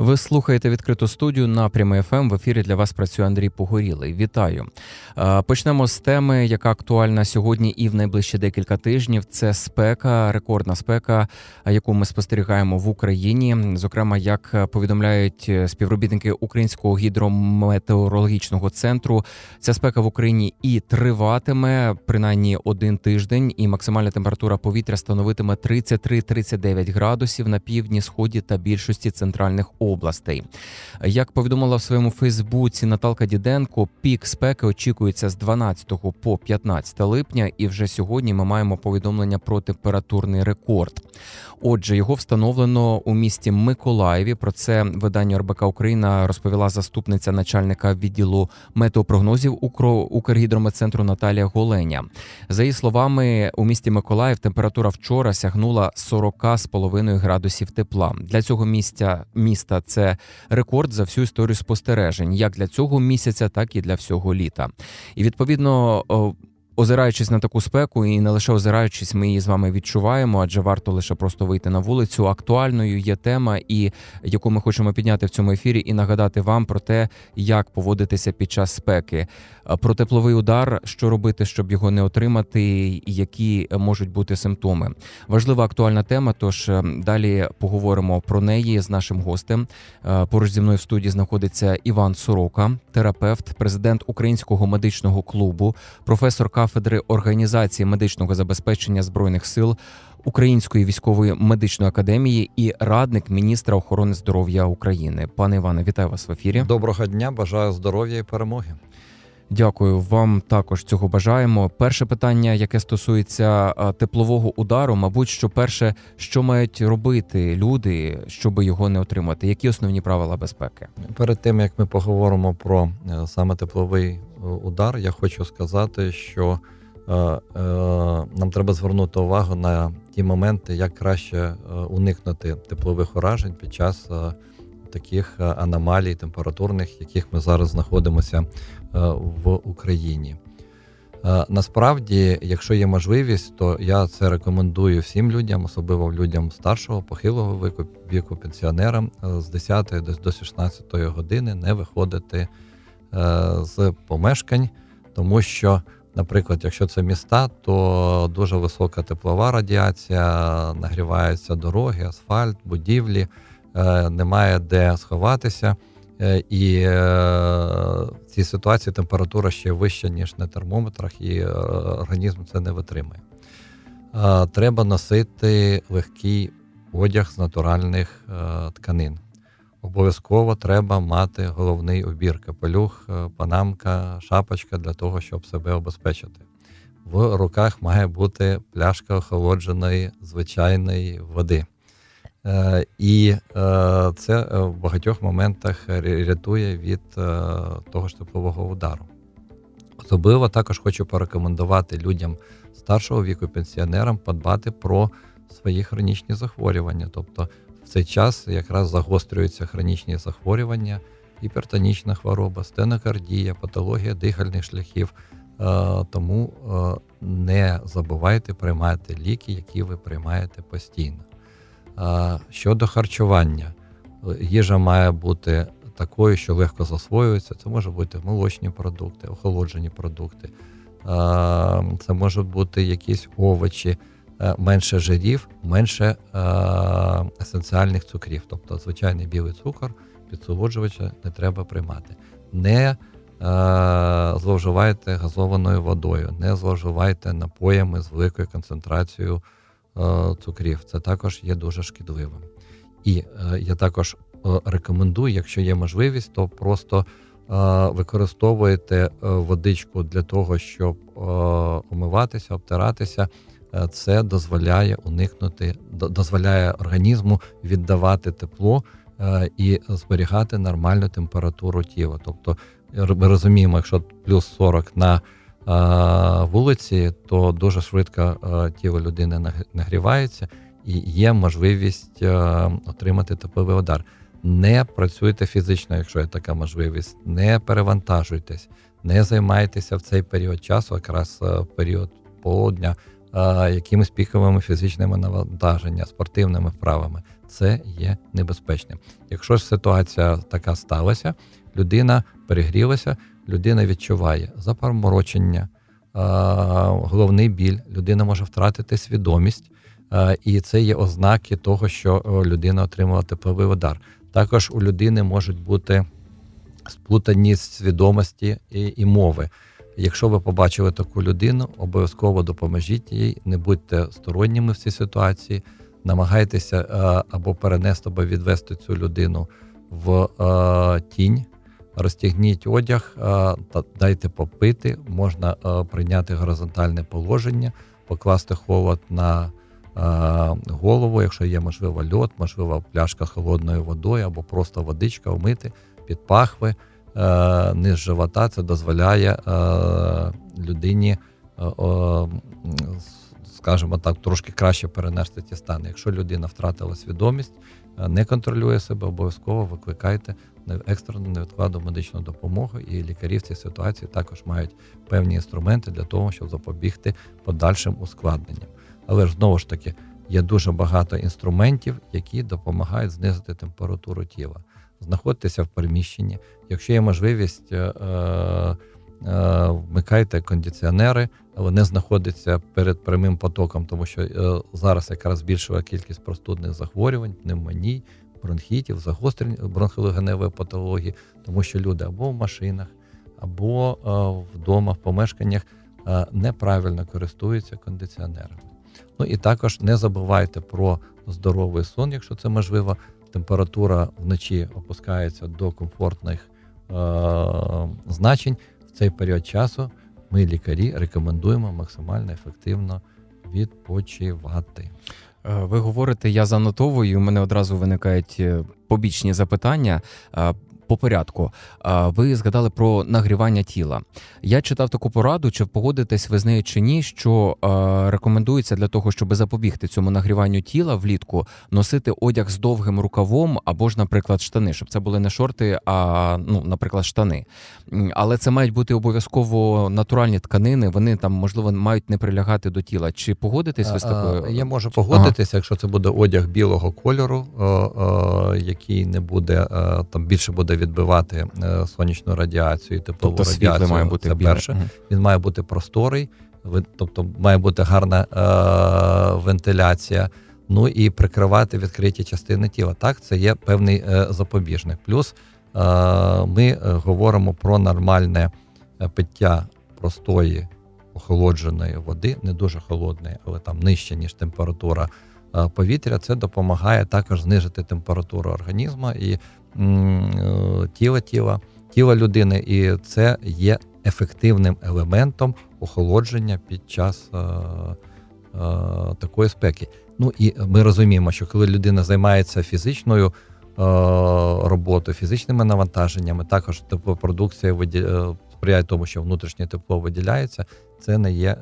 Ви слухаєте відкриту студію на прямий ФМ. В ефірі для вас працює Андрій Погорілий. Вітаю. Е, Почнемо з теми, яка актуальна сьогодні і в найближчі декілька тижнів. Це спека, рекордна спека, е, яку ми спостерігаємо в Україні. Зокрема, як повідомляють е, співробітники Українського гідрометеорологічного центру, ця спека в Україні і триватиме принаймні один тиждень, і максимальна температура повітря становитиме 33-39 градусів на півдні, сході та більшості центральних. Як повідомила в своєму Фейсбуці Наталка Діденко, пік спеки очікується з 12 по 15 липня, і вже сьогодні ми маємо повідомлення про температурний рекорд. Отже, його встановлено у місті Миколаєві. Про це виданню РБК Україна розповіла заступниця начальника відділу метеопрогнозів Укргідрометцентру Наталія Голеня. За її словами, у місті Миколаїв температура вчора сягнула 40,5 градусів тепла. Для цього місця міста це рекорд за всю історію спостережень, як для цього місяця, так і для всього літа. І відповідно. Озираючись на таку спеку, і не лише озираючись, ми її з вами відчуваємо, адже варто лише просто вийти на вулицю. Актуальною є тема, і яку ми хочемо підняти в цьому ефірі, і нагадати вам про те, як поводитися під час спеки, про тепловий удар, що робити, щоб його не отримати, і які можуть бути симптоми. Важлива актуальна тема. Тож е, далі поговоримо про неї з нашим гостем. Е, Поруч зі мною в студії знаходиться Іван Сорока, терапевт, президент Українського медичного клубу, професор кафедри організації медичного забезпечення збройних сил Української військової медичної академії і радник міністра охорони здоров'я України. Пане Іване, вітаю вас в ефірі. Доброго дня, бажаю здоров'я і перемоги. Дякую вам також цього бажаємо. Перше питання, яке стосується теплового удару, мабуть, що перше, що мають робити люди, щоб його не отримати, які основні правила безпеки? Перед тим як ми поговоримо про е, саме тепловий е, удар, я хочу сказати, що е, нам треба звернути увагу на ті моменти, як краще уникнути теплових уражень під час таких е, аномалій температурних, яких ми зараз знаходимося е, в Україні. Е, Насправді, якщо є можливість, то я це рекомендую всім людям, особливо людям старшого, похилого віку, пенсіонерам з 10 до до 16 години не виходити з помешкань, тому що, наприклад, якщо це міста, то дуже висока теплова радіація, нагріваються дороги, асфальт, будівлі, немає де сховатися. Е, І е, в цій ситуації температура ще вища, ніж на термометрах, і е, організм це не витримує. Е, Треба носити легкий одяг з натуральних е, тканин. Обов'язково треба мати головний убір: капелюх, е, панамка, шапочка для того, щоб себе обезпечити. В руках має бути пляшка охолодженої звичайної води. Е, І е, це е, в багатьох моментах рятує від того ж удару. Особливо також хочу порекомендувати людям старшого віку, пенсіонерам подбати про свої хронічні захворювання. Тобто в цей час якраз загострюються хронічні захворювання, гіпертонічна хвороба, стенокардія, патологія дихальних шляхів. Тому не забувайте приймати ліки, які ви приймаєте постійно. Щодо харчування, їжа має бути такою, що легко засвоюється. Це може бути молочні продукти, охолоджені продукти, це можуть бути якісь овочі, е, менше жирів, менше е, есенціальних цукрів. Тобто звичайний білий цукор, підсолоджувача не треба приймати. Не е, зловживайте газованою водою, не зловживайте напоями з великою концентрацією цукрів. Це також є дуже шкідливим. І е, я також е, рекомендую, якщо є можливість, то просто е, використовуєте е, водичку для того, щоб е, омиватися, обтиратися. Е, Це дозволяє уникнути, дозволяє організму віддавати тепло е, і зберігати нормальну температуру тіла. Тобто, ми розуміємо, якщо плюс 40 на е, вулиці, то дуже швидко е, тіло людини наг- нагрівається і є можливість е, отримати тепловий удар. Не працюйте фізично, якщо є така можливість, не перевантажуйтесь, не займайтеся в цей період часу, якраз е, період полудня, е, якимись піковими фізичними навантаженнями, спортивними вправами. Це є небезпечним. Якщо ж ситуація така сталася, людина перегрілася, людина відчуває запаморочення, е, головний біль, людина може втратити свідомість, і це є ознаки того, що людина отримала тепловий удар. Також у людини можуть бути сплутаність свідомості і, і мови. Якщо ви побачили таку людину, обов'язково допоможіть їй, не будьте сторонніми в цій ситуації, намагайтеся е, або перенести, або відвести цю людину в е, тінь, розтягніть одяг, е, та дайте попити. Можна е, прийняти горизонтальне положення, покласти холод на е, голову, якщо є можливо льот, можливо, пляшка холодною водою або просто водичка вмити під пахви низ живота. Це дозволяє людині, скажімо так, трошки краще перенести ті стани. Якщо людина втратила свідомість, не контролює себе, обов'язково викликайте екстрену невідкладну медичну допомогу. І лікарі в цій ситуації також мають певні інструменти для того, щоб запобігти подальшим ускладненням. Але ж знову ж таки. Є дуже багато інструментів, які допомагають знизити температуру тіла. Знаходьтеся в приміщенні. Якщо є можливість, е, е, е, вмикайте кондиціонери, але не знаходиться перед прямим потоком, тому що зараз якраз збільшує кількість простудних захворювань, пневмоній, бронхітів, загострень бронхолегеневої патології, тому що люди або в машинах, або е, вдома, в помешканнях е, неправильно користуються кондиціонерами. Ну і також не забувайте про здоровий сон, якщо це можливо. Температура вночі опускається до комфортних е- значень. В цей період часу ми, лікарі, рекомендуємо максимально ефективно відпочивати. Е, Ви говорите, я занотовую. У мене одразу виникають е, побічні запитання. По порядку, ви згадали про нагрівання тіла. Я читав таку пораду, чи погодитесь ви з нею чи ні, що рекомендується для того, щоб запобігти цьому нагріванню тіла влітку, носити одяг з довгим рукавом або ж, наприклад, штани, щоб це були не шорти, а ну, наприклад, штани. Але це мають бути обов'язково натуральні тканини. Вони там можливо мають не прилягати до тіла. Чи погодитесь ви з такою? Я можу погодитися, якщо це буде одяг білого кольору, який не буде е, там більше буде відбивати е, сонячну радіацію, і теплову Тобто радіацію. має бути це біле. перше. Він має бути просторий, тобто має бути гарна е, вентиляція. Ну і прикривати відкриті частини тіла. Так, це є певний е, запобіжник. Плюс е, ми е, говоримо про нормальне е, пиття простої охолодженої води, не дуже холодної, але там нижче, ніж температура повітря. Це допомагає також знижити температуру організму і е, тіла тіла, тіла людини, і це є ефективним елементом охолодження під час е, е, такої спеки. Ну і ми розуміємо, що коли людина займається фізичною е, роботою, фізичними навантаженнями, також теплопродукція е, сприяє тому, що внутрішнє тепло виділяється. Це не є е,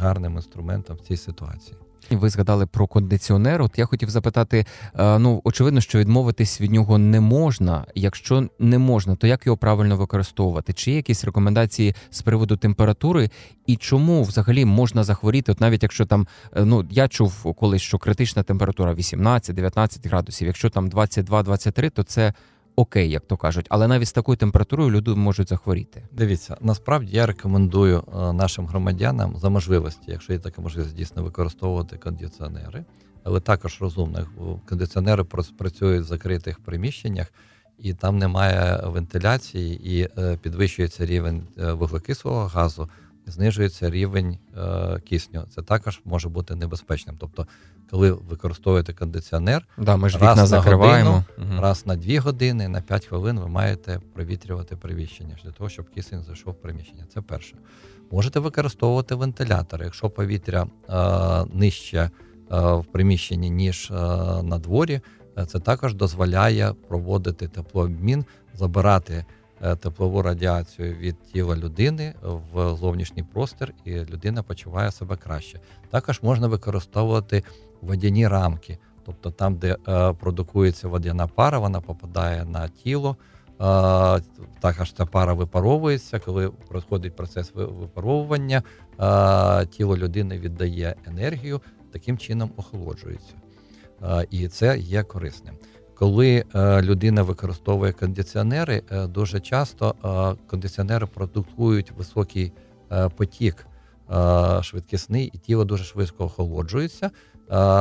гарним інструментом в цій ситуації. Ви згадали про кондиціонер. От я хотів запитати: е, ну очевидно, що відмовитись від нього не можна. Якщо не можна, то як його правильно використовувати? Чи є якісь рекомендації з приводу температури? І чому взагалі можна захворіти? От навіть якщо там е, ну я чув колись, що критична температура 18-19 градусів. Якщо там 22-23, то це окей, як то кажуть. Але навіть з такою температурою люди можуть захворіти. Дивіться, насправді я рекомендую е, нашим громадянам за можливості, якщо є така можливість, дійсно використовувати кондиціонери, але також розумно. Кондиціонери працюють в закритих приміщеннях, і там немає вентиляції, і е, підвищується рівень е, вуглекислого газу, знижується рівень е, кисню. Це також може бути небезпечним. Тобто, коли використовуєте кондиціонер, Да, ми ж Раз на закриваємо. годину, раз на 2 години, на 5 хвилин ви маєте провітрювати приміщення для того, щоб кисень зайшов в приміщення. Це перше. Можете використовувати вентилятор. Якщо повітря е, нижче е, в приміщенні, ніж е, на дворі, е, це також дозволяє проводити теплообмін, забирати теплову радіацію від тіла людини в зовнішній простір, і людина почуває себе краще. Також можна використовувати водяні рамки. Тобто там, де е, продукується водяна пара, вона попадає на тіло, а, також ця пара випаровується. Коли проходить процес випаровування, тіло людини віддає енергію, таким чином охолоджується. І це є корисним. Коли е, людина використовує кондиціонери, е, дуже часто е, кондиціонери продукують високий потік швидкісний, і тіло дуже швидко охолоджується.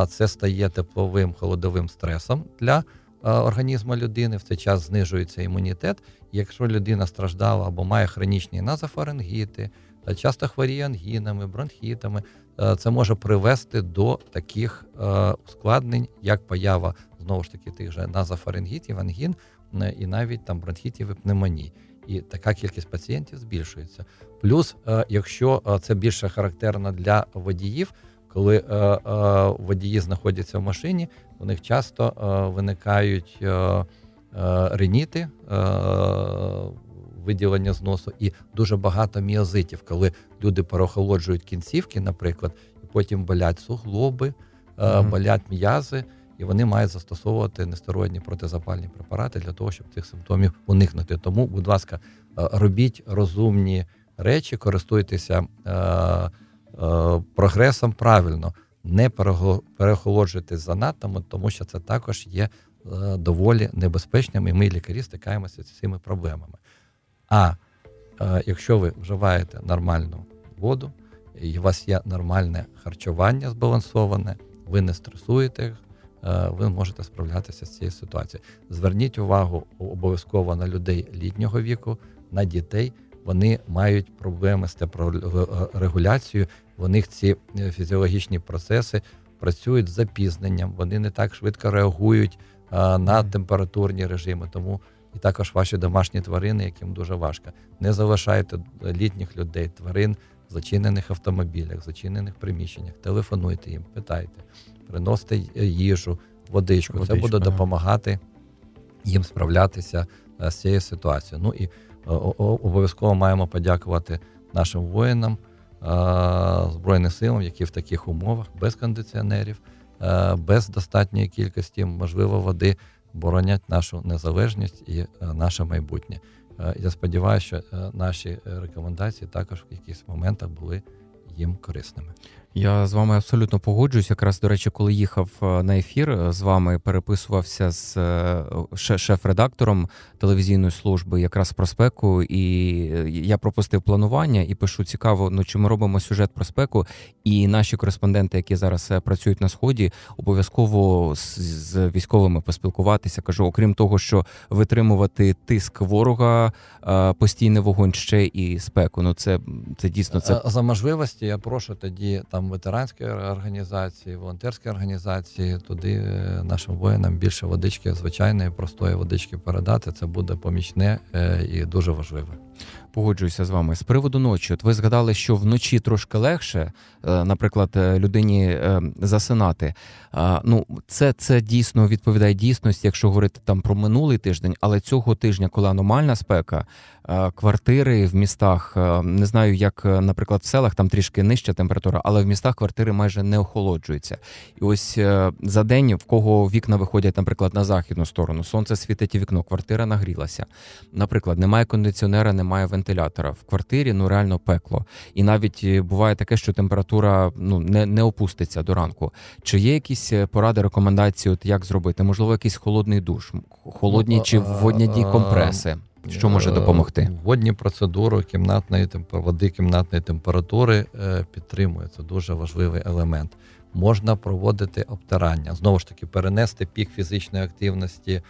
Це стає тепловим холодовим стресом для організму людини. В цей час знижується імунітет. Якщо людина страждала або має хронічні назофарингіти, часто хворіє ангінами, бронхітами, це може привести до таких ускладнень, як поява знову ж таки тих же назофарингітів, ангін е, і навіть там бронхітів і пневмоній. І така кількість пацієнтів збільшується. Плюс, е, якщо е, це більше характерно для водіїв, коли водії знаходяться в машині, у них часто виникають реніти, виділення з носу, і дуже багато міозитів, коли люди переохолоджують кінцівки, наприклад, і потім болять суглоби, болять м'язи, і вони мають застосовувати нестероїдні протизапальні препарати для того, щоб цих симптомів уникнути. Тому, будь ласка, е, робіть розумні речі, користуйтеся е, е, прогресом правильно, не переохолоджуйтесь занадто, тому що це також є е, доволі небезпечним, і ми, лікарі, стикаємося з цими проблемами. А е, якщо ви вживаєте нормальну воду, і у вас є нормальне харчування збалансоване, ви не стресуєте, ви можете справлятися з цією ситуацією. Зверніть увагу обов'язково на людей літнього віку, на дітей. Вони мають проблеми з теплорегуляцією, в них ці е, фізіологічні процеси працюють з запізненням, вони не так швидко реагують е, на температурні режими. Тому і також ваші домашні тварини, яким дуже важко. Не залишайте літніх людей, тварин в зачинених автомобілях, в зачинених приміщеннях. Телефонуйте їм, питайте, приносите їжу, водичку. Це буде ага. допомагати їм справлятися е, з цією ситуацією. Ну і е, обов'язково маємо подякувати нашим воїнам, е, Збройним силам, які в таких умовах, без кондиціонерів, е, без достатньої кількості, можливо, води, боронять нашу незалежність і е, наше майбутнє. Е, Я сподіваюся, що е, наші е, рекомендації також в якихось моментах були їм корисними. Я з вами абсолютно погоджуюсь. Якраз до речі, коли їхав е, на ефір е, з вами, переписувався з е, шеф-редактором телевізійної служби, якраз про спеку, і я пропустив планування і пишу цікаво. Ну чи ми робимо сюжет про спеку, і наші кореспонденти, які зараз працюють на сході, обов'язково з, військовими поспілкуватися. Кажу, окрім того, що витримувати тиск ворога, постійний вогонь ще і спеку. Ну це це дійсно це За можливості я прошу тоді там ветеранські організації, волонтерські організації, туди е, нашим воїнам більше водички, звичайної, простої водички передати. Це буде помічне е, і дуже важливе. Погоджуюся з вами з приводу ночі. От ви згадали, що вночі трошки легше, е, наприклад, е, людині е, засинати. Ну, це, це дійсно відповідає дійсності, якщо говорити там про минулий тиждень, але цього тижня, коли аномальна спека, квартири в містах, не знаю, як, наприклад, в селах там трішки нижча температура, але в містах квартири майже не охолоджуються. І ось за день, в кого вікна виходять, наприклад, на західну сторону, сонце світить у вікно, квартира нагрілася. Наприклад, немає кондиціонера, немає вентилятора. В квартирі ну реально пекло. І навіть е, буває таке, що температура ну не, не опуститься до ранку. Чи є якісь е, поради, рекомендації, от як зробити? Можливо, якийсь холодний душ, холодні Ну, чи а, водняні компреси? Що може Е, допомогти? Водні процедури кімнатної води кімнатної температури е, підтримує. Це дуже важливий елемент. Можна проводити обтирання. Знову ж таки, перенести пік фізичної активності е,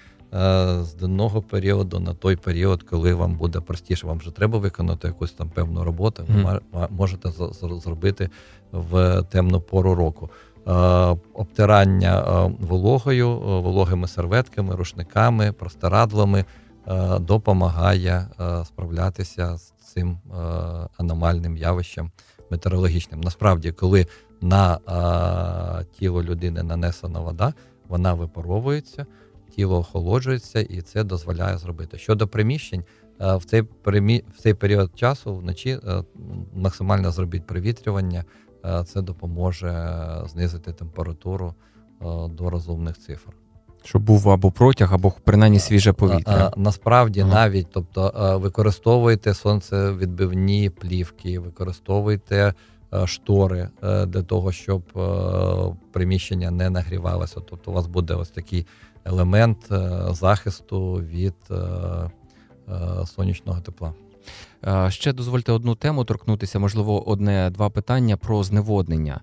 з денного періоду на той період, коли вам буде простіше. Вам вже треба виконати якусь там певну роботу. Ви ма- ма- можете зробити в темну пору року. Е, Обтирання е, вологою, е, вологими серветками, рушниками, простирадлами е, допомагає е, справлятися з цим е, аномальним явищем метеорологічним. Насправді, коли на е, тіло людини нанесена вода, вона випаровується, тіло охолоджується, і це дозволяє зробити. Щодо приміщень, е, в цей примі... в цей період часу вночі е, максимально зробіть привітрювання. Е, Це допоможе знизити температуру до розумних цифр. Щоб був або протяг, або принаймні свіже повітря. Насправді Ага. навіть, тобто використовуйте сонцевідбивні плівки, використовуйте штори е, для того, щоб е, приміщення не нагрівалося. Тобто у вас буде ось такий елемент е, захисту від е, е, сонячного тепла. Е, Ще дозвольте одну тему торкнутися, можливо, одне-два питання про зневоднення.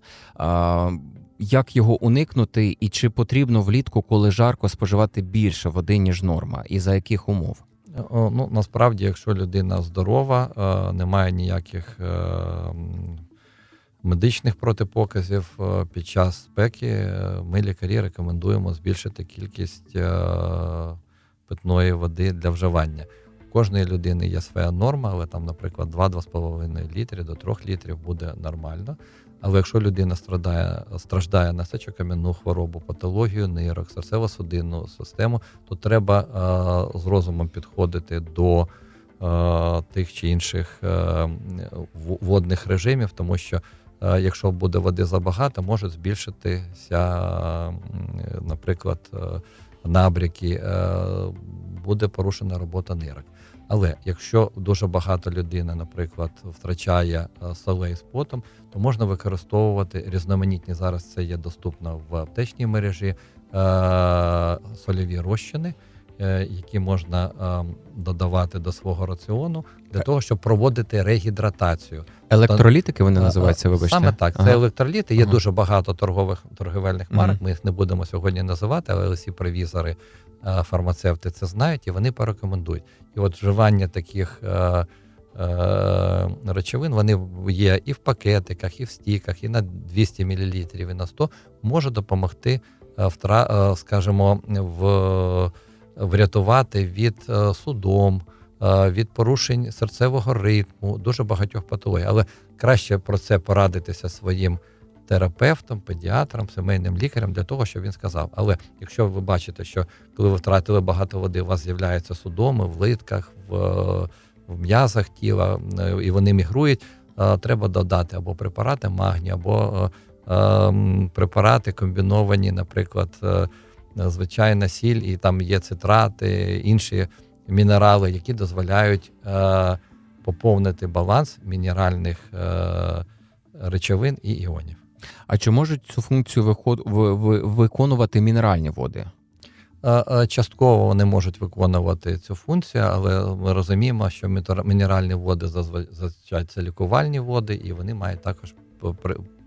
Як його уникнути, і чи потрібно влітку, коли жарко, споживати більше води, ніж норма, і за яких умов? Ну, насправді, якщо людина здорова, е, немає ніяких е, медичних протипоказів е, під час спеки, е, ми лікарі рекомендуємо збільшити кількість е, питної води для вживання. У кожної людини є своя норма, але там, наприклад, 2-2,5 літри до 3 літрів буде нормально. Але якщо людина страдає, страждає на сечокам'яну хворобу, патологію нирок, серцево-судинну систему, то треба е, з розумом підходити до е, тих чи інших е, водних режимів, тому що якщо буде води забагато, можуть збільшитися, наприклад, е, набряки, е, буде порушена робота нирок. Але якщо дуже багато людини, наприклад, втрачає е, солей з потом, то можна використовувати різноманітні зараз. Це є доступно в аптечній мережі е, сольові розчини, е, які можна е, додавати до свого раціону для того, щоб проводити регідратацію. Електролітики вони називаються, вибачте. Саме так, це Ага. електроліти. Є Ага. дуже багато торгових торговельних марок. Ми їх не будемо сьогодні називати, але всі провізори, е, фармацевти це знають і вони порекомендують. І от вживання таких е, е, речовин вони є і в пакетиках, і в стіках, і на 200 мл, і на 100, може допомогти, е, е, скажімо, в, врятувати від е, судом, е, від порушень серцевого ритму, дуже багатьох патологій. Але краще про це порадитися своїм терапевтом, педіатром, сімейним лікарем для того, щоб він сказав. Але якщо ви бачите, що коли ви втратили багато води, у вас з'являються судоми в литках, в, в м'язах тіла, е, і вони мігрують, е, треба додати або препарати магнію, або е, ем, препарати комбіновані, наприклад, е, звичайна сіль, і там є цитрати, інші мінерали, які дозволяють е, поповнити баланс мінеральних е, речовин і іонів. А чи можуть цю функцію виконувати мінеральні води? Е, е, Частково вони можуть виконувати цю функцію, але ми розуміємо, що мінеральні води зазвичай це лікувальні води, і вони мають також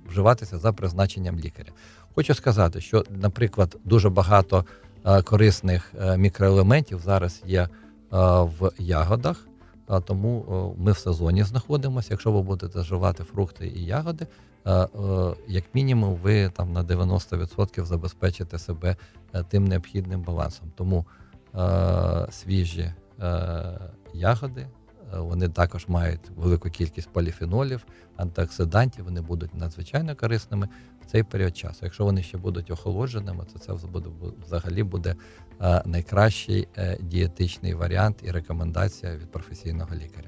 вживатися за призначенням лікаря. Хочу сказати, що, наприклад, дуже багато е, корисних е, мікроелементів зараз є е, в ягодах. Тому ми в сезоні знаходимося. Якщо ви будете вживати фрукти і ягоди, як мінімум, ви там на 90% забезпечите себе тим необхідним балансом. Тому свіжі ягоди, вони також мають велику кількість поліфенолів, антиоксидантів, вони будуть надзвичайно корисними цей період часу. Якщо вони ще будуть охолодженими, то це буде, взагалі буде е, найкращий е, дієтичний варіант і рекомендація від професійного лікаря.